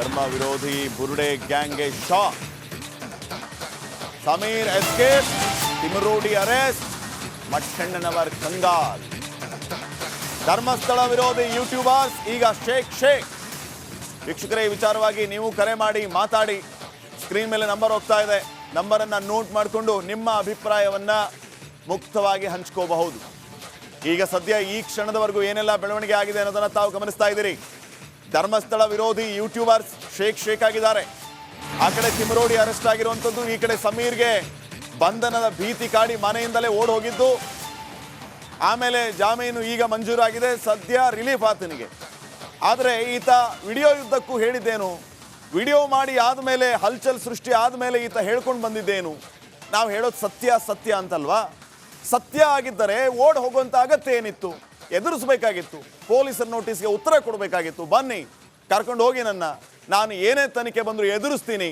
ಧರ್ಮ ವಿರೋಧಿ ಬುರುಡೆ ಗ್ಯಾಂಗ್ಗೆ shock Sameer escape, Timarodi arrest Mattannanavar ಕಂಗಾಲ್. Dharmasthala ವಿರೋಧಿ ಯೂಟ್ಯೂಬರ್ಸ್, ಈಗ ಶೇಕ್ ಶೇಕ್ ವೀಕ್ಷಕರೇ ವಿಚಾರವಾಗಿ ನೀವು ಕರೆ ಮಾಡಿ, ಮಾತಾಡಿ. ಸ್ಕ್ರೀನ್ ಮೇಲೆ ನಂಬರ್ ಹೋಗ್ತಾ ಇದೆ. ನಂಬರನ್ನು ನೋಟ್ ಮಾಡಿಕೊಂಡು ನಿಮ್ಮ ಅಭಿಪ್ರಾಯವನ್ನು ಮುಕ್ತವಾಗಿ ಹಂಚ್ಕೋಬಹುದು. ಈಗ ಸದ್ಯ ಈ ಕ್ಷಣದವರೆಗೂ ಏನೆಲ್ಲ ಬೆಳವಣಿಗೆ ಆಗಿದೆ ಅನ್ನೋದನ್ನು ತಾವು ಗಮನಿಸ್ತಾ ಇದ್ದೀರಿ. ಧರ್ಮಸ್ಥಳ ವಿರೋಧಿ ಯೂಟ್ಯೂಬರ್ಸ್ ಶೇಕ್ ಶೇಕ್ ಆಗಿದ್ದಾರೆ. ಆ ಕಡೆ ತಿಮರೋಡಿ ಅರೆಸ್ಟ್ ಆಗಿರುವಂಥದ್ದು, ಈ ಕಡೆ ಸಮೀರ್ಗೆ ಬಂಧನದ ಭೀತಿ ಕಾಡಿ ಮನೆಯಿಂದಲೇ ಓಡ್ ಹೋಗಿದ್ದು. ಆಮೇಲೆ ಜಾಮೀನು ಈಗ ಮಂಜೂರಾಗಿದೆ, ಸದ್ಯ ರಿಲೀಫ್ ಆತನಿಗೆ ಆದರೆ ಈತ ವಿಡಿಯೋ ಯುದ್ಧಕ್ಕೂ ಹೇಳಿದ್ದೇನು, ವಿಡಿಯೋ ಮಾಡಿ ಆದಮೇಲೆ ಹಲ್ಚಲ್ ಸೃಷ್ಟಿ ಆದಮೇಲೆ ಈತ ಹೇಳ್ಕೊಂಡು ಬಂದಿದ್ದೇನು. ನಾವು ಹೇಳೋದು ಸತ್ಯ ಸತ್ಯ ಅಂತಲ್ವಾ? ಸತ್ಯ ಆಗಿದ್ದರೆ ಓಡ್ ಹೋಗುವಂಥ ಅಗತ್ಯ ಏನಿತ್ತು? ಎದುರಿಸಬೇಕಾಗಿತ್ತು. ಪೊಲೀಸರ ನೋಟಿಸ್ಗೆ ಉತ್ತರ ಕೊಡಬೇಕಾಗಿತ್ತು. ಬನ್ನಿ, ಕರ್ಕೊಂಡು ಹೋಗಿ ನನ್ನ. ನಾನು ಏನೇ ತನಿಖೆ ಬಂದರೂ ಎದುರಿಸ್ತೀನಿ.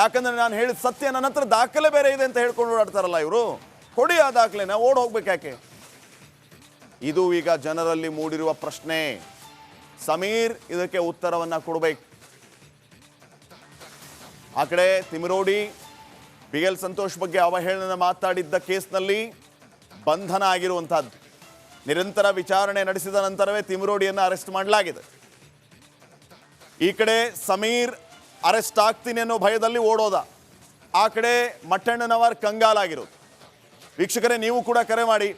ಯಾಕಂದ್ರೆ ನಾನು ಹೇಳಿದ ಸತ್ಯ ನನ್ನ ಹತ್ರ ದಾಖಲೆ ಬೇರೆ ಇದೆ ಅಂತ ಹೇಳ್ಕೊಂಡು ಓಡಾಡ್ತಾರಲ್ಲ ಇವರು. ಕೊಡಿ ಆ ದಾಖಲೆನ, ಓಡ್ ಹೋಗ್ಬೇಕಾಕೆ ಇದು ಈಗ ಜನರಲ್ಲಿ ಮೂಡಿರುವ ಪ್ರಶ್ನೆ. ಸಮೀರ್ ಇದಕ್ಕೆ ಉತ್ತರವನ್ನು ಕೊಡಬೇಕು. ಆ ಕಡೆ ತಿಮಿರೋಡಿ, ಬಿ ಎಲ್ ಸಂತೋಷ್ ಬಗ್ಗೆ ಅವಹೇಳನ ಮಾತಾಡಿದ್ದ ಕೇಸ್ನಲ್ಲಿ ಬಂಧನ ಆಗಿರುವಂತಹದ್ದು ನಿರಂತರ ವಿಚಾರಣೆ ನಡೆಸಿದ ನಂತರವೇ ತಿಮ್ರೋಡಿಯನ್ನು ಅರೆಸ್ಟ್ ಮಾಡಲಾಗಿದೆ. ಈ ಕಡೆ ಸಮೀರ್ ಅರೆಸ್ಟ್ ಆಗ್ತೀನಿ ಅನ್ನೋ ಭಯದಲ್ಲಿ ಓಡೋದ. ಆ ಕಡೆ ಮಟ್ಟಣ್ಣನವರ್ ಕಂಗಾಲಾಗಿರೋದು ವೀಕ್ಷಕರೇ ನೀವು ಕೂಡ ಕರೆ ಮಾಡಿ.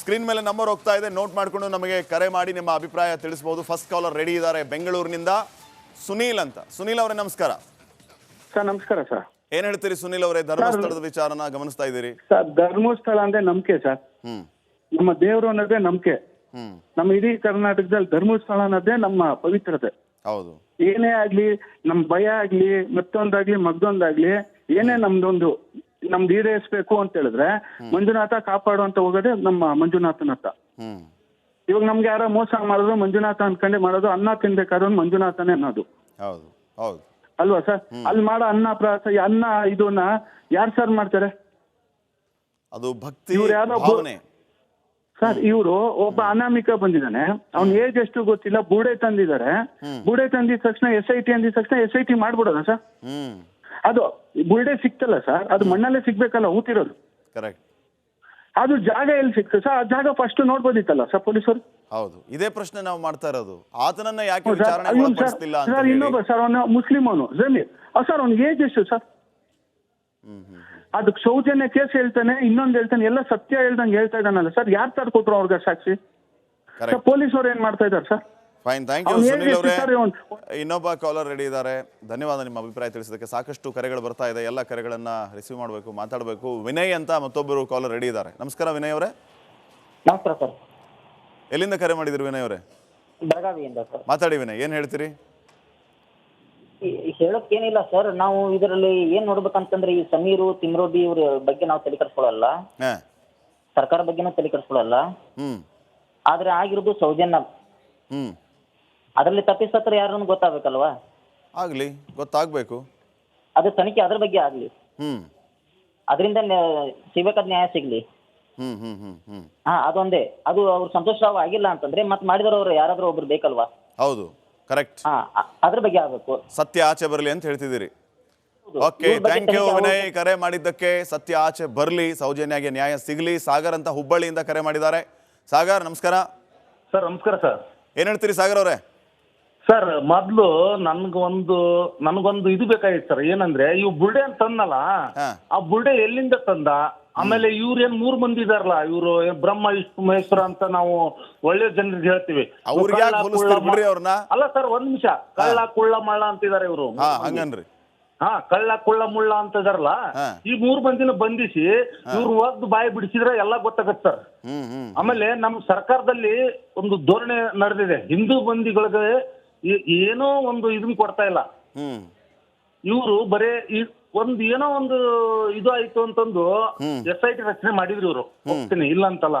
ಸ್ಕ್ರೀನ್ ಮೇಲೆ ನಂಬರ್ ಹೋಗ್ತಾ ಇದೆ. ನೋಟ್ ಮಾಡಿಕೊಂಡು ನಮಗೆ ಕರೆ ಮಾಡಿ ನಿಮ್ಮ ಅಭಿಪ್ರಾಯ ತಿಳಿಸಬಹುದು ಫಸ್ಟ್ ಕಾಲರ್ ರೆಡಿ ಇದ್ದಾರೆ ಬೆಂಗಳೂರಿನಿಂದ ಸುನೀಲ್ ಅಂತ. ಸುನೀಲ್ ಅವರೇ ನಮಸ್ಕಾರ. ಸರ್ ನಮಸ್ಕಾರ ಸರ್. ಏನ್ ಹೇಳ್ತೀರಿ ಸುನೀಲ್ ಅವರೇ? ಧರ್ಮಸ್ಥಳದ ವಿಚಾರನ ಗಮನಿಸ್ತಾ ಇದ್ದೀರಿ. ಸರ್ ಧರ್ಮಸ್ಥಳ ಅಂದ್ರೆ ನಂಬಿಕೆ ಸರ್. ಹ್ಮ್. ನಮ್ಮ ದೇವರು ಅನ್ನೋದೇ ನಂಬಿಕೆ. ನಮ್ಮ ಇಡೀ ಕರ್ನಾಟಕದಲ್ಲಿ ಧರ್ಮಸ್ಥಳ ಅನ್ನೋದೇ ನಮ್ಮ ಪವಿತ್ರತೆ. ಹೌದು. ಏನೇ ಆಗ್ಲಿ ನಮ್ ಭಯ ಆಗ್ಲಿ ಮತ್ತೊಂದಾಗ್ಲಿ ಮಗ್ದೊಂದಾಗ್ಲಿ ಏನೇ ನಮ್ದೊಂದು ನಮ್ದು ಈಡೇರಿಸ್ಬೇಕು ಅಂತ ಹೇಳಿದ್ರೆ ಮಂಜುನಾಥ ಕಾಪಾಡುವಂತ ಹೋಗೋದೇ ನಮ್ಮ ಮಂಜುನಾಥನ ಹ್ಮ್. ಇವಾಗ ನಮ್ಗೆ ಯಾರೋ ಮೋಸ ಮಾಡೋದು ಮಂಜುನಾಥ ಅನ್ಕೊಂಡೆ ಮಾಡೋದು ಅನ್ನ ತಿನ್ಬೇಕಾದ್ರೆ ಮಂಜುನಾಥನೇ ಅನ್ನೋದು. ಹೌದು ಹೌದು. ಅಲ್ವಾ ಸರ್? ಅಲ್ಲಿ ಮಾಡೋ ಅನ್ನ ಪ್ರಾಸ ಅನ್ನ ಇದನ್ನ ಯಾರು ಸರ್ ಮಾಡ್ತಾರೆ? ಅದು ಭಕ್ತಿ ಇವ್ರು ಯಾರೋ ಒಬ್ಬ- ಭಾವನೆ ಸರ್ ಇವರು ಒಬ್ಬ ಅನಾಮಿಕ ಬಂದಿದ್ದಾನೆ. ಅವ್ನ ಏಜ್ ಎಷ್ಟು ಗೊತ್ತಿಲ್ಲ ಬೂಡೆ ತಂದಿದ್ದಾರೆ. ಬೂಡೆ ತಂದಿದ ತಕ್ಷಣ ಎಸ್ ಐ ಟಿ ಅಂದಿದ ತಕ್ಷಣ ಎಸ್ ಐ ಟಿ ಮಾಡ್ಬಿಡೋದ ಸರ್? ಅದು ಬುಡೆ ಸಿಕ್ತಲ್ಲ ಸರ್ ಅದು ಮಣ್ಣಲ್ಲೇ ಸಿಗ್ಬೇಕಲ್ಲ ಊತಿರೋದು. ಕರೆಕ್ಟ್ ಅದು ಜಾಗ ಎಲ್ಲಿ ಸಿಕ್ತು ಸರ್? ಆ ಜಾಗ ಫಸ್ಟ್ ನೋಡ್ಬೋದಿತ್ತಲ್ಲ ಸರ್ ಪೊಲೀಸರು? ಹೌದು. ಇದೇ ಪ್ರಶ್ನೆ ನಾವು ಮಾಡ್ತಾ ಇರೋದು. ಆತನನ್ನ ಯಾಕೆ ಸರ್ ವಿಚಾರಣೆ ಇವ್ನು ಸರ್ ಒಳಪಡಿಸ್ತಿಲ್ಲ ಅಂತ ಸರ್ ಹೇಳಿ. ಇನ್ನೊಬ್ಬ ಸರ್ ಅವನು ಮುಸ್ಲಿಂ ಅವನು ಜಮೀರ್ ಸರ್ ಅವ್ನಿಗೆ ಏಜ್ ಎಷ್ಟು ಸರ್. ಅದಕ್ಕೆ ಸೌಜನ್ಯ ಕೇಸ್ ಹೇಳ್ತಾನೆ ಇನ್ನೊಂದು ಹೇಳ್ತಾನೆ ಎಲ್ಲ ಸತ್ಯ ಹೇಳ್ದಂಗೆ ಹೇಳ್ತಾ ಇದ್ದಾನಲ್ಲ ಸರ್ ಯಾರು ತರ ಕೊಟ್ರು ಅವ್ರಿಗೆ ಸಾಕ್ಷಿ? ಸರ್ ಕರೆಕ್ಟ್ ಪೊಲೀಸ್ ಅವ್ರು ಏನ್ ಮಾಡ್ತಾ ಇದಾರೆ sir? Fine thank you Sunil ಅವರೇ ಇನ್ನೊಬ್ಬ ಕಾಲರ್ ರೆಡಿ ಇದ್ದಾರೆ. ಧನ್ಯವಾದ ನಿಮ್ಮ ಅಭಿಪ್ರಾಯ ತಿಳಿಸೋದಕ್ಕೆ ಸಾಕಷ್ಟು ಕರೆಗಳು ಬರ್ತಾ ಇದೆ. ಎಲ್ಲ ಕರೆಗಳನ್ನ ರಿಸೀವ್ ಮಾಡಬೇಕು ಮಾತಾಡಬೇಕು. ವಿನಯ್ ಅಂತ ಮತ್ತೊಬ್ಬರು ಕಾಲರ್ ರೆಡಿ ಇದ್ದಾರೆ. ನಮಸ್ಕಾರ ವಿನಯ್ ಅವರೇ. ನಮಸ್ಕಾರ ಸರ್. ಎಲ್ಲಿಂದ ಕರೆ ಮಾಡಿದ್ರು ವಿನಯ್ ಅವರೇ? ಬೆಳಗಾವಿಯಿಂದ ಸರ್. ಮಾತಾಡಿ ವಿನಯ್ ಏನು ಹೇಳ್ತೀರಿ? ಹೇಳೋಕ್ಕೇನಿಲ್ಲ ಸರ್. ನಾವು ಇದರಲ್ಲಿ ಏನ್ ನೋಡ್ಬೇಕಂತಂದ್ರೆ ಈ ಸಮೀರು ತಿಮ್ರೋಡಿ ಇವ್ರ ಬಗ್ಗೆ ನಾವು ತಲೆ ಕರ್ಸ್ಕೊಳಲ್ಲ ಹಾಂ. ಸರ್ಕಾರ ಬಗ್ಗೆನೂ ತಲೆ ಕರ್ಸ್ಕೊಳಲ್ಲ ಆದ್ರೆ ಆಗಿರೋದು ಸೌಜನ್ಯ. ಹ್ಮ್. ಅದರಲ್ಲಿ ತಪ್ಪಿಸತ್ರ ಯಾರನ್ನು ಗೊತ್ತಾಗಬೇಕಲ್ವಾ? ಆಗಲಿ ಗೊತ್ತಾಗಬೇಕು. ಅದು ತನಿಖೆ ಅದ್ರ ಬಗ್ಗೆ ಆಗ್ಲಿ. ಹ್ಮ್. ಅದರಿಂದ ಸಿಗ್ಬೇಕಾದ ನ್ಯಾಯ ಸಿಗ್ಲಿ. ಹ್ಮ್ ಹ್ಮ್ ಹ್ಮ್ ಹ್ಮ್. ಹಾ ಅದೊಂದೇ. ಅದು ಅವ್ರು ಸಂತೋಷ ಆಗಿಲ್ಲ ಅಂತಂದ್ರೆ ಮತ್ತೆ ಮಾಡಿದವರು ಯಾರಾದ್ರೂ ಒಬ್ರು ಬೇಕಲ್ವಾ? ಹೌದು. ಕರೆಕ್ಟ್ ಅದ್ರ ಬಗ್ಗೆ ಆಗ್ಬೇಕು. ಸತ್ಯ ಆಚೆ ಬರಲಿ ಅಂತ ಹೇಳ್ತಿದ್ದೀರಿ. ಓಕೆ ಥ್ಯಾಂಕ್ ಯು ವಿನಯ್ ಕರೆ ಮಾಡಿದ್ದಕ್ಕೆ ಸತ್ಯ ಆಚೆ ಬರಲಿ ಸೌಜನ್ಯಗೆ ನ್ಯಾಯ ಸಿಗಲಿ. ಸಾಗರ್ ಅಂತ ಹುಬ್ಬಳ್ಳಿಯಿಂದ ಕರೆ ಮಾಡಿದ್ದಾರೆ. ಸಾಗರ್ ನಮಸ್ಕಾರ. ಸರ್ ನಮಸ್ಕಾರ ಸರ್. ಏನ್ ಹೇಳ್ತೀರಿ ಸಾಗರ್ ಅವರೇ? ಸರ್ ಮೊದ್ಲು ನನ್ಗೊಂದು ನನ್ಗೊಂದು ಇದು ಬೇಕಾಗಿತ್ತು ಸರ್. ಏನಂದ್ರೆ ಇವು ಬುರ್ಡೆ ಅಂತ ತಂದಲ್ಲ. ಆ ಬುರ್ಡೆ ಎಲ್ಲಿಂದ ತಂದ? ಆಮೇಲೆ ಇವ್ರು ಏನ್ ಮೂರ್ ಮಂದಿ ಇದಾರಲ್ಲ ಇವ್ರು ಬ್ರಹ್ಮ ವಿಷ್ಣು ಮಹೇಶ್ವರ ಅಂತ ನಾವು ಒಳ್ಳೆ ಜನರಿಗೆ ಹೇಳ್ತೀವಿ. ಅವ್ರಿಗೆ ಕಳ್ಳ, ಯಾಕೆ ಹೋಲಿಸ್ತೀರಿ ಕುಳ್ಳ, ಬಿಡ್ರಿ ಅವ್ರನ್ನ? ಅಲ್ಲ ಸರ್ ಒಂದ್ ನಿಮಿಷ. ಕಳ್ಳ ಕುಳ್ಳ ಮಳ್ಳ ಅಂತಿದ್ದಾರೆ ಇವರು. ಹಾ ಹಂಗನ್ರಿ. ಹಾ ಕಳ್ಳ ಕುಳ್ಳ ಮುಳ್ಳ ಅಂತ ಇದಾರಲ್ಲ ಹಾ. ಈ ಮೂರ್ ಮಂದಿನ ಬಂಧಿಸಿ ಇವ್ರು ಒದ್ದು ಬಾಯಿ ಬಿಡಿಸಿದ್ರೆ ಎಲ್ಲ ಗೊತ್ತಾಗತ್ತೆ ಸರ್. ಹ್ಮ್ ಹ್ಮ್. ಆಮೇಲೆ ನಮ್ಮ ಸರ್ಕಾರದಲ್ಲಿ ಒಂದು ಧೋರಣೆ ನಡೆದಿದೆ. ಹಿಂದೂ ಬಂದಿಗಳಿಗೆ ಏನೋ ಒಂದು ಇದನ್ನ ಕೊಡ್ತಾ ಇಲ್ಲ. ಹ್ಮ್. ಇವರು ಬರೇ ಈ- ಒಂದ್ ಏನೋ ಒಂದು ಇದು ಆಯ್ತು ಅಂತಂದು ಎಸ್ ಐ ಟಿ ರಚನೆ ಮಾಡಿದ್ರು ಇವರು. ಹೋಗ್ತೀನಿ ಇಲ್ಲ ಅಂತಲ್ಲ.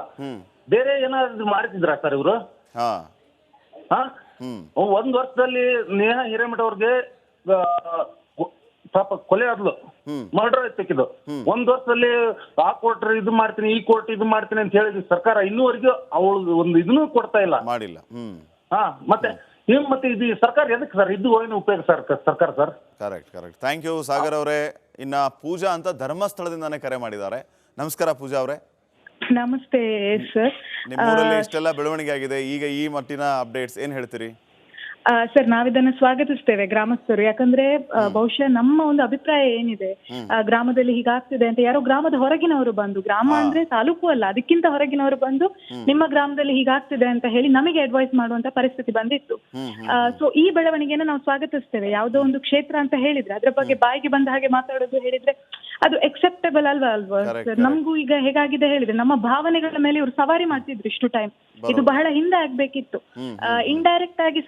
ಬೇರೆ ಏನಾದ್ರು ಮಾಡ್ತಿದ್ರ ಸರ್ ಇವರು? ಹಾ. ಹಾ? ಹ್ಮ್. ಒಂದ್ ವರ್ಷದಲ್ಲಿ ನೇಹಾ ಹಿರೇಮಠ ಅವ್ರಿಗೆ ಪಾಪ ಕೊಲೆ ಆದ್ಲು. ಮರ್ಡರ್ ಆಯ್ತು ಒಂದ್ ವರ್ಷದಲ್ಲಿ ಆ ಕೋರ್ಟ್ ಇದು ಮಾಡ್ತೀನಿ ಈ ಕೋರ್ಟ್ ಇದು ಮಾಡ್ತೀನಿ ಅಂತ ಹೇಳಿದ್ವಿ ಸರ್ಕಾರ. ಇನ್ನೂವರೆಗೂ ಅವಳು ಒಂದು ಇದನ್ನೂ ಕೊಡ್ತಾ ಇಲ್ಲ. ಮಾಡಿಲ್ಲ. ಹಾ ಮತ್ತೆ ಏನ್ ಮತ್ತೆ ಇದು ಸರ್ಕಾರ ಎದಕ್ಕೆ ಸರ್? ಇದು ಏನು ಉಪಯೋಗ ಸರ್ ಸರ್ಕಾರ sir? Correct correct thank you Sagar ಅವರೇ. ಇನ್ನ ಪೂಜಾ ಅಂತ ಧರ್ಮಸ್ಥಳದಿಂದಾನೇ ಕರೆ ಮಾಡಿದ್ದಾರೆ. ನಮಸ್ಕಾರ ಪೂಜಾ ಅವರೇ. ನಮಸ್ತೆ ಸರ್ ನಿಮ್ಮೂರಲ್ಲಿ ಇಷ್ಟೆಲ್ಲ ಬೆಳವಣಿಗೆ ಆಗಿದೆ. ಈಗ ಈ ಮಟ್ಟಿನ ಅಪ್ಡೇಟ್ಸ್ ಏನ್ ಹೇಳ್ತೀರಿ? ಸರ್ ನಾವಿದನ್ನ ಸ್ವಾಗತಿಸ್ತೇವೆ ಗ್ರಾಮಸ್ಥರು. ಯಾಕಂದ್ರೆ ಬಹುಶಃ ನಮ್ಮ ಒಂದು ಅಭಿಪ್ರಾಯ ಏನಿದೆ ಗ್ರಾಮದಲ್ಲಿ ಹೀಗಾಗ್ತಿದೆ ಅಂತ ಯಾರೋ ಗ್ರಾಮದ ಹೊರಗಿನವರು ಬಂದು ಗ್ರಾಮ ಅಂದ್ರೆ ತಾಲೂಕು ಅಲ್ಲ ಅದಕ್ಕಿಂತ ಹೊರಗಿನವರು ಬಂದು ನಿಮ್ಮ ಗ್ರಾಮದಲ್ಲಿ ಹೀಗಾಗ್ತಿದೆ ಅಂತ ಹೇಳಿ ನಮಗೆ ಅಡ್ವೈಸ್ ಮಾಡುವಂತ ಪರಿಸ್ಥಿತಿ ಬಂದಿತ್ತು. ಸೊ ಈ ಬೆಳವಣಿಗೆನ ನಾವು ಸ್ವಾಗತಿಸ್ತೇವೆ. ಯಾವುದೋ ಒಂದು ಕ್ಷೇತ್ರ ಅಂತ ಹೇಳಿದ್ರೆ ಅದ್ರ ಬಗ್ಗೆ ಬಾಯಿಗೆ ಬಂದ ಹಾಗೆ ಮಾತಾಡೋದು ಹೇಳಿದ್ರೆ ಅದು ಎಕ್ಸೆಪ್ಟಬಲ್ ಅಲ್ವಾ ಅಲ್ವಾ ಸರ್ ನಮಗೂ ಈಗ ಹೇಗಾಗಿದೆ ಹೇಳಿದ್ರೆ ನಮ್ಮ ಭಾವನೆಗಳ ಮೇಲೆ ಇವರು ಸವಾರಿ ಮಾಡ್ತಿದ್ರು ಇಷ್ಟು ಟೈಮ್ ಇದು ಬಹಳ ಹಿಂದೆ ಆಗ್ಬೇಕಿತ್ತು. ಇಂಡೈರೆಕ್ಟ್ ಆಗಿ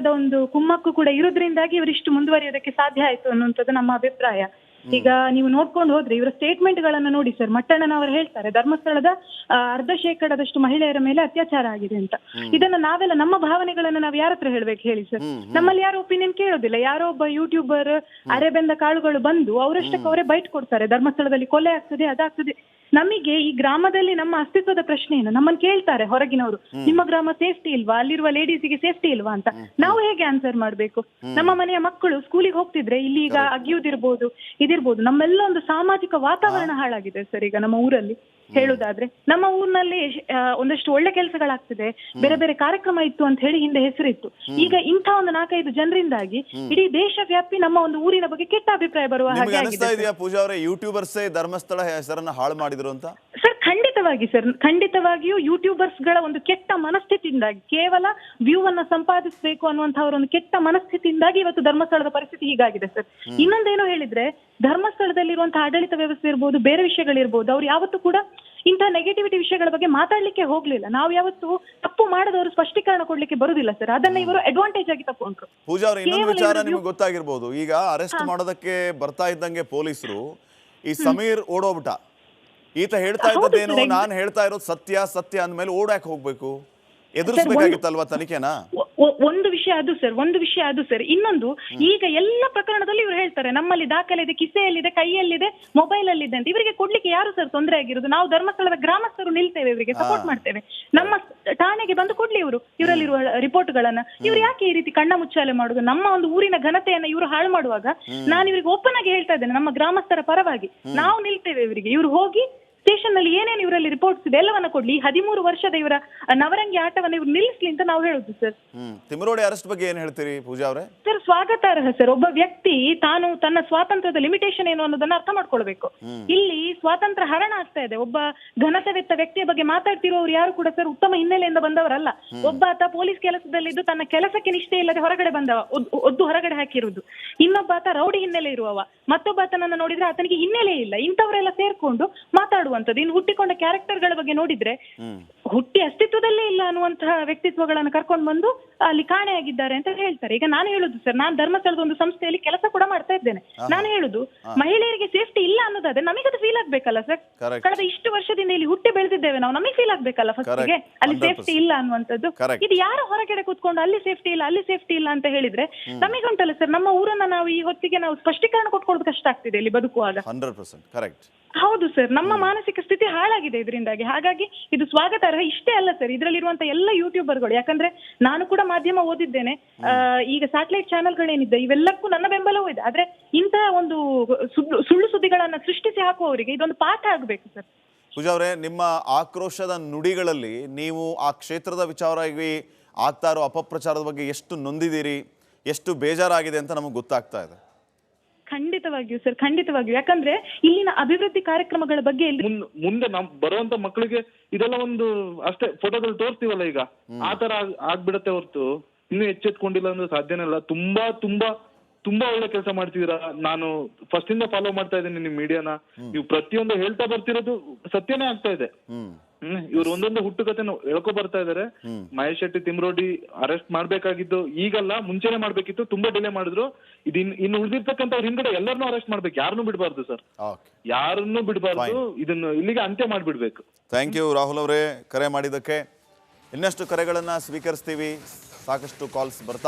ಸರ್ಕಾರದ ಒಂದು ಕುಮ್ಮಕ್ಕು ಕೂಡ ಇರೋದ್ರಿಂದಾಗಿ ಇವರಿಷ್ಟು ಮುಂದುವರಿಯೋದಕ್ಕೆ ಸಾಧ್ಯ ಆಯ್ತು ಅನ್ನುವಂಥದ್ದು ನಮ್ಮ ಅಭಿಪ್ರಾಯ. ಈಗ ನೀವು ನೋಡ್ಕೊಂಡು ಹೋದ್ರೆ ಇವರ ಸ್ಟೇಟ್ಮೆಂಟ್ ಗಳನ್ನ ನೋಡಿ ಸರ್ ಮಟ್ಟಣ್ಣನವರು ಹೇಳ್ತಾರೆ ಧರ್ಮಸ್ಥಳದ ಅರ್ಧ ಶೇಕಡದಷ್ಟು ಮಹಿಳೆಯರ ಮೇಲೆ ಅತ್ಯಾಚಾರ ಆಗಿದೆ ಅಂತ. ಇದನ್ನ ನಾವೆಲ್ಲ ನಮ್ಮ ಭಾವನೆಗಳನ್ನ ನಾವು ಯಾರ ಹತ್ರ ಹೇಳ್ಬೇಕು ಹೇಳಿ ಸರ್ ನಮ್ಮಲ್ಲಿ ಯಾರು ಒಪಿನಿಯನ್ ಕೇಳೋದಿಲ್ಲ. ಯಾರೋ ಒಬ್ಬ ಯೂಟ್ಯೂಬರ್ ಅರೆಬೆಂದ ಕಾಳುಗಳು ಬಂದು ಅವರಷ್ಟಕ್ಕೆ ಅವರೇ ಬೈಟ್ ಕೊಡ್ತಾರೆ. ಧರ್ಮಸ್ಥಳದಲ್ಲಿ ಕೊಲೆ ಆಗ್ತದೆ ಅದಾಗ್ತದೆ. ನಮಗೆ ಈ ಗ್ರಾಮದಲ್ಲಿ ನಮ್ಮ ಅಸ್ತಿತ್ವದ ಪ್ರಶ್ನೆ ಏನು? ನಮ್ಮನ್ನು ಕೇಳ್ತಾರೆ ಹೊರಗಿನವರು. ನಿಮ್ಮ ಗ್ರಾಮ ಸೇಫ್ಟಿ ಇಲ್ವಾ? ಅಲ್ಲಿರುವ ಲೇಡೀಸಿಗೆ ಸೇಫ್ಟಿ ಇಲ್ವಾ ಅಂತ. ನಾವು ಹೇಗೆ ಆನ್ಸರ್ ಮಾಡಬೇಕು? ನಮ್ಮ ಮನೆಯ ಮಕ್ಕಳು ಸ್ಕೂಲಿಗೆ ಹೋಗ್ತಿದ್ರೆ ಇಲ್ಲಿ ಈಗ ಅಗಿಯುವುದಿರ್ಬೋದು ಇದಿರ್ಬೋದು ನಮ್ಮೆಲ್ಲ ಒಂದು ಸಾಮಾಜಿಕ ವಾತಾವರಣ ಹಾಳಾಗಿದೆ ಸರ್ ಈಗ ನಮ್ಮ ಊರಲ್ಲಿ. ಹೇಳುದಾದ್ರೆ ನಮ್ಮ ಊರಿನಲ್ಲಿ ಒಂದಷ್ಟು ಒಳ್ಳೆ ಕೆಲಸಗಳಾಗ್ತದೆ. ಬೇರೆ ಬೇರೆ ಕಾರ್ಯಕ್ರಮ ಇತ್ತು ಅಂತ ಹೇಳಿ ಹಿಂದೆ ಹೆಸರಿತ್ತು. ಈಗ ಇಂಥ ಒಂದು ನಾಲ್ಕೈದು ಜನರಿಂದಾಗಿ ಇಡೀ ದೇಶವ್ಯಾಪಿ ನಮ್ಮ ಒಂದು ಊರಿನ ಬಗ್ಗೆ ಕೆಟ್ಟ ಅಭಿಪ್ರಾಯ ಬರುವ ಹಾಗೆ ಪೂಜಾ ಅವರೇ? ಯೂಟ್ಯೂಬರ್ಸೇ ಧರ್ಮಸ್ಥಳ ಹೆಸರನ್ನ ಹಾಳು ಮಾಡಿದ್ರು ಅಂತ? ಖಂಡಿತವಾಗಿ ಸರ್. ಖಂಡಿತವಾಗಿಯೂ ಯೂಟ್ಯೂಬರ್ಸ್ಗಳ ಒಂದು ಕೆಟ್ಟ ಮನಸ್ಥಿತಿಯಿಂದಾಗಿ ಕೇವಲ ವ್ಯೂ ಅನ್ನ ಸಂಪಾದಿಸಬೇಕು ಅನ್ನುವಂತಹ ಒಂದು ಕೆಟ್ಟ ಮನಸ್ಥಿತಿಯಿಂದಾಗಿ ಇವತ್ತು ಧರ್ಮಸ್ಥಳದ ಪರಿಸ್ಥಿತಿ ಹೀಗಾಗಿದೆ ಸರ್. ಇನ್ನೊಂದೇನು ಹೇಳಿದ್ರೆ ಧರ್ಮಸ್ಥಳದಲ್ಲಿರುವಂತಹ ಆಡಳಿತ ವ್ಯವಸ್ಥೆ ಇರ್ಬೋದು ಬೇರೆ ವಿಷಯಗಳಿರ್ಬೋದು ಅವ್ರು ಯಾವತ್ತೂ ಕೂಡ ಇಂತಹ ನೆಗೆಟಿವಿಟಿ ವಿಷಯಗಳ ಬಗ್ಗೆ ಮಾತಾಡ್ಲಿಕ್ಕೆ ಹೋಗ್ಲಿಲ್ಲ. ನಾವು ಯಾವತ್ತು ತಪ್ಪು ಮಾಡದವರು ಸ್ಪಷ್ಟೀಕರಣ ಕೊಡ್ಲಿಕ್ಕೆ ಬರುದಿಲ್ಲ ಸರ್. ಅದನ್ನ ಇವರು ಅಡ್ವಾಂಟೇಜ್ ಆಗಿ ತಕೊಂಡ್ರು. ಪೂಜಾ ಅವರು ಇನ್ನೊಂದು ವಿಚಾರ ನಿಮ್ಗೆ ಗೊತ್ತಾಗಿರ್ಬೋದು. ಈಗ ಅರೆಸ್ಟ್ ಮಾಡೋದಕ್ಕೆ ಬರ್ತಾ ಇದ್ದಂಗೆ ಪೊಲೀಸರು ಈ ಸಮೀರ್ ಓಡೋಗ್ಬಿಟ್ಟ. ಈತ ಹೇಳ್ತಾ ಇದ್ದದ್ದೇನು ನಾನು ಹೇಳ್ತಾ ಇರೋದು ಸತ್ಯ ಸತ್ಯ ಅಂದ್ಮೇಲೆ ಓಡಾಕ್ ಹೋಗ್ಬೇಕು. ಎದುರಿಸ್ಬೇಕಾಗಿತ್ತಲ್ವಾ ತನಿಖೆನಾ? ಒಂದು ವಿಷಯ ಅದು ಸರ್ ಒಂದು ವಿಷಯ ಅದು ಸರ್ ಇನ್ನೊಂದು ಈಗ ಎಲ್ಲ ಪ್ರಕರಣದಲ್ಲಿ ಇವರು ಹೇಳ್ತಾರೆ ನಮ್ಮಲ್ಲಿ ದಾಖಲೆ ಇದೆ ಕಿಸೆಯಲ್ಲಿದೆ ಕೈಯಲ್ಲಿದೆ ಮೊಬೈಲ್ ಅಲ್ಲಿ ಇದೆ ಅಂತ. ಇವರಿಗೆ ಕೊಡ್ಲಿಕ್ಕೆ ಯಾರು ಸರ್ ತೊಂದರೆ ಆಗಿರೋದು? ನಾವು ಧರ್ಮಸ್ಥಳದ ಗ್ರಾಮಸ್ಥರು ನಿಲ್ತೇವೆ ಇವರಿಗೆ ಸಪೋರ್ಟ್ ಮಾಡ್ತೇವೆ. ನಮ್ಮ ಠಾಣೆಗೆ ಬಂದು ಕೊಡ್ಲಿ ಇವರು ಇವರಲ್ಲಿರುವ ರಿಪೋರ್ಟ್ ಗಳನ್ನ ಇವ್ರು ಯಾಕೆ ಈ ರೀತಿ ಕಣ್ಣ ಮುಚ್ಚಾಲೆ ಮಾಡುದು? ನಮ್ಮ ಒಂದು ಊರಿನ ಘನತೆಯನ್ನ ಇವರು ಹಾಳು ಮಾಡುವಾಗ ನಾನು ಇವರಿಗೆ ಓಪನ್ ಆಗಿ ಹೇಳ್ತಾ ಇದ್ದೇನೆ ನಮ್ಮ ಗ್ರಾಮಸ್ಥರ ಪರವಾಗಿ. ನಾವು ನಿಲ್ತೇವೆ ಇವರಿಗೆ. ಇವರು ಹೋಗಿ ಸ್ಟೇಷನ್ನಲ್ಲಿ ಏನೇನು ಇವರಲ್ಲಿ ರಿಪೋರ್ಟ್ಸ್ ಇದೆ ಎಲ್ಲವನ್ನ ಕೊಡ್ಲಿ. ಹದಿಮೂರು ವರ್ಷದ ಇವರ ನವರಂಗಿ ಆಟವನ್ನು ಇವ್ರು ನಿಲ್ಲಿಸ್ಲಿ ಅಂತ ನಾವು ಹೇಳುದು ಸರ್ ತಿಮರೋಡಿ ಅರೆಸ್ಟ್ ಬಗ್ಗೆ ಏನ್ ಹೇಳ್ತೀರಿ ಪೂಜಾ ಅವರೇ? ಸರ್ ಸ್ವಾಗತಾರ್ಹ ಸರ್ ಒಬ್ಬ ವ್ಯಕ್ತಿ ತಾನು ತನ್ನ ಸ್ವಾತಂತ್ರ್ಯದ ಲಿಮಿಟೇಷನ್ ಏನು ಅನ್ನೋದನ್ನ ಅರ್ಥ ಮಾಡ್ಕೊಳ್ಬೇಕು. ಇಲ್ಲಿ ಸ್ವಾತಂತ್ರ್ಯ ಹರಣ ಆಗ್ತಾ ಇದೆ. ಒಬ್ಬ ಘನತೆವೆತ್ತ ವ್ಯಕ್ತಿಯ ಬಗ್ಗೆ ಮಾತಾಡ್ತಿರೋರು ಯಾರು ಕೂಡ ಸರ್ ಉತ್ತಮ ಹಿನ್ನೆಲೆಯಿಂದ ಬಂದವರಲ್ಲ. ಒಬ್ಬ ಆತ ಪೊಲೀಸ್ ಕೆಲಸದಲ್ಲಿದ್ದು ತನ್ನ ಕೆಲಸಕ್ಕೆ ನಿಷ್ಠೆ ಇಲ್ಲದೆ ಹೊರಗಡೆ ಬಂದವ ಒದ್ದು ಹೊರಗಡೆ ಹಾಕಿರುವುದು. ಇನ್ನೊಬ್ಬ ಆತ ರೌಡಿ ಹಿನ್ನೆಲೆ ಇರುವವ. ಮತ್ತೊಬ್ಬ ಆತನನ್ನ ನೋಡಿದ್ರೆ ಆತನಿಗೆ ಹಿನ್ನೆಲೆ ಇಲ್ಲ. ಇಂಥವರೆಲ್ಲ ಸೇರ್ಕೊಂಡು ಮಾತಾಡುವಂಥದ್ದು ಇನ್ನು ಹುಟ್ಟಿಕೊಂಡ ಕ್ಯಾರೆಕ್ಟರ್ಗಳ ಬಗ್ಗೆ ನೋಡಿದ್ರೆ ಹುಟ್ಟಿ ಅಸ್ತಿತ್ವದಲ್ಲೇ ಇಲ್ಲ ಅನ್ನುವಂತಹ ವ್ಯಕ್ತಿತ್ವಗಳನ್ನು ಕರ್ಕೊಂಡು ಬಂದು ಅಲ್ಲಿ ಕಾಣೆಯಾಗಿದ್ದಾರೆ ಅಂತ ಹೇಳ್ತಾರೆ. ಈಗ ನಾನು ಹೇಳುದು ಸರ್ ನಾನು ಧರ್ಮಸ್ಥಳದ ಒಂದು ಸಂಸ್ಥೆಯಲ್ಲಿ ಕೆಲಸ ಕೂಡ ಮಾಡ್ತಾ ಇದ್ದೇನೆ. ನಾನು ಹೇಳುದು ಮಹಿಳೆಯರಿಗೆ ಸೇಫ್ಟಿ ಇಲ್ಲ ಅನ್ನೋದಾದ್ರೆ ನಮಗದು ಫೀಲ್ ಆಗ್ಬೇಕಲ್ಲ ಸರ್. ಕಳೆದ ಇಷ್ಟು ವರ್ಷದಿಂದ ಇಲ್ಲಿ ಹುಟ್ಟಿ ಬೆಳೆದಿದ್ದೇವೆ ನಾವು ನಮಗೆ ಫೀಲ್ ಆಗ್ಬೇಕಲ್ಲ ಫಸ್ಟ್ಗೆ. ಅಲ್ಲಿ ಸೇಫ್ಟಿ ಇಲ್ಲ ಅನ್ನುವಂಥದ್ದು. ಇದು ಯಾರು ಹೊರಗಡೆ ಕೂತ್ಕೊಂಡು ಅಲ್ಲಿ ಸೇಫ್ಟಿ ಇಲ್ಲ ಅಲ್ಲಿ ಸೇಫ್ಟಿ ಇಲ್ಲ ಅಂತ ಹೇಳಿದ್ರೆ ನಮಗುಂಟಲ್ಲ ಸರ್ ನಮ್ಮ ಊರನ್ನ ನಾವು ಈ ಹೊತ್ತಿಗೆ ನಾವು ಸ್ಪಷ್ಟೀಕರಣ ಕೊಟ್ಕೊಳ್ಳೋದು ಕಷ್ಟ ಆಗ್ತಿದೆ ಇಲ್ಲಿ ಬದುಕುವಾಗ. ಹಂಡ್ರೆಡ್ ಪರ್ಸೆಂಟ್ ಕರೆಕ್ಟ್ ಹೌದು ಸರ್ ನಮ್ಮ ಮಾನಸಿಕ ಸ್ಥಿತಿ ಹಾಳಾಗಿದೆ ಇದರಿಂದಾಗಿ. ಹಾಗಾಗಿ ಇದು ಸ್ವಾಗತಾರ್ಹ ಇಷ್ಟೇ ಅಲ್ಲ ಸರ್ ಇದರಲ್ಲಿರುವಂತ ಎಲ್ಲ ಯೂಟ್ಯೂಬರ್ಗಳು ಯಾಕಂದ್ರೆ ನಾನು ಕೂಡ ಮಾಧ್ಯಮ ಓದಿದ್ದೇನೆ. ಈಗ ಸ್ಯಾಟಲೈಟ್ ಚಾನೆಲ್ಗಳೇನಿದೆ ಇವೆಲ್ಲಕ್ಕೂ ನನ್ನ ಬೆಂಬಲವೂ ಇದೆ. ಆದ್ರೆ ಇಂತಹ ಒಂದು ಸುಳ್ಳು ಸುದ್ದಿಗಳನ್ನ ಸೃಷ್ಟಿಸಿ ಹಾಕುವವರಿಗೆ ಇದೊಂದು ಪಾಠ ಆಗಬೇಕು ಸರ್ ಪೂಜಾ ಅವರೇ, ನಿಮ್ಮ ಆಕ್ರೋಶದ ನುಡಿಗಳಲ್ಲಿ ನೀವು ಆ ಕ್ಷೇತ್ರದ ವಿಚಾರವಾಗಿ ಆಗ್ತಾ ಇರೋ ಅಪಪ್ರಚಾರದ ಬಗ್ಗೆ ಎಷ್ಟು ನೊಂದಿದ್ದೀರಿ, ಎಷ್ಟು ಬೇಜಾರಾಗಿದೆ ಅಂತ ನಮಗೆ ಗೊತ್ತಾಗ್ತಾ ಇದೆ. ಖಂಡಿತವಾಗಿಯೂ ಸರ್ ಖಂಡಿತವಾಗಿಯೂ. ಯಾಕಂದ್ರೆ ಇಲ್ಲಿನ ಅಭಿವೃದ್ಧಿ ಕಾರ್ಯಕ್ರಮಗಳ ಬಗ್ಗೆ ಇಲ್ಲಿ ಮುಂದ್ ಮುಂದೆ ನಮ್ ಬರುವಂತ ಮಕ್ಕಳಿಗೆ ಇದೆಲ್ಲ ಒಂದು ಅಷ್ಟೇ ಫೋಟೋದಲ್ಲಿ ತೋರಿಸ್ತೀವಲ್ಲ ಈಗ? ಆ ತರ ಆಗ್- ಆಗ್ಬಿಡತ್ತೆ ಹೊರ್ತು. ಇನ್ನು ಎಚ್ಚೆತ್ಕೊಂಡಿಲ್ಲ ಅಂದ್ರೆ ಸಾಧ್ಯನೇ ಇಲ್ಲ. ತುಂಬಾ ತುಂಬಾ ತುಂಬಾ ಒಳ್ಳೆ ಕೆಲಸ ಮಾಡ್ತಿದೀರಾ ನಾನು ಫಸ್ಟ್ ಇಂದ ಫಾಲೋ ಮಾಡ್ತಾ ಇದ್ದೀನಿ ನಿಮ್ ಮೀಡಿಯಾನ ನೀವು ಪ್ರತಿಯೊಂದು ಹೇಳ್ತಾ ಬರ್ತಿರೋದು ಸತ್ಯನೇ ಆಗ್ತಾ ಇದೆ. ಹ್ಮ್. ಇವ್ರು ಒಂದೊಂದು ಹುಟ್ಟುಕತೆನ ಹೇಳ್ಕೊ ಬರ್ತಾ ಇದಾರೆ. ಮಹೇಶ್ ಶೆಟ್ಟಿ ತಿಮ್ರೋಡಿ ಅರೆಸ್ಟ್ ಮಾಡ್ಬೇಕಾಗಿದ್ದು ಈಗಲ್ಲ ಮುಂಚೆನೆ ಮಾಡ್ಬೇಕಿತ್ತು ತುಂಬಾ ಡಿಲೇ ಮಾಡಿದ್ರು. ಇದಿನ್ ಇನ್ ಇನ್ನು ಉಳಿದಿರ್ತಕ್ಕಂಥವ್ರ ಹಿಂದ್ಗಡೆ ಎಲ್ಲರನ್ನೂ ಅರೆಸ್ಟ್ ಮಾಡ್ಬೇಕು. ಯಾರನ್ನೂ ಬಿಡಬಾರ್ದು ಸರ್. ಯಾರನ್ನು ಯಾರನ್ನೂ ಬಿಡಬಾರ್ದು. ಇದನ್ನು ಇಲ್ಲಿಗೆ ಅಂತ್ಯ ಮಾಡ್ಬಿಡ್ಬೇಕು. ಥ್ಯಾಂಕ್ ಯು ರಾಹುಲ್ ಅವರೇ ಕರೆ ಮಾಡಿದಕ್ಕೆ ಇನ್ನಷ್ಟು ಕರೆಗಳನ್ನ ಸ್ವೀಕರಿಸ್ತೀವಿ. ಸಾಕಷ್ಟು ಕಾಲ್ಸ್ ಬರ್ತಾ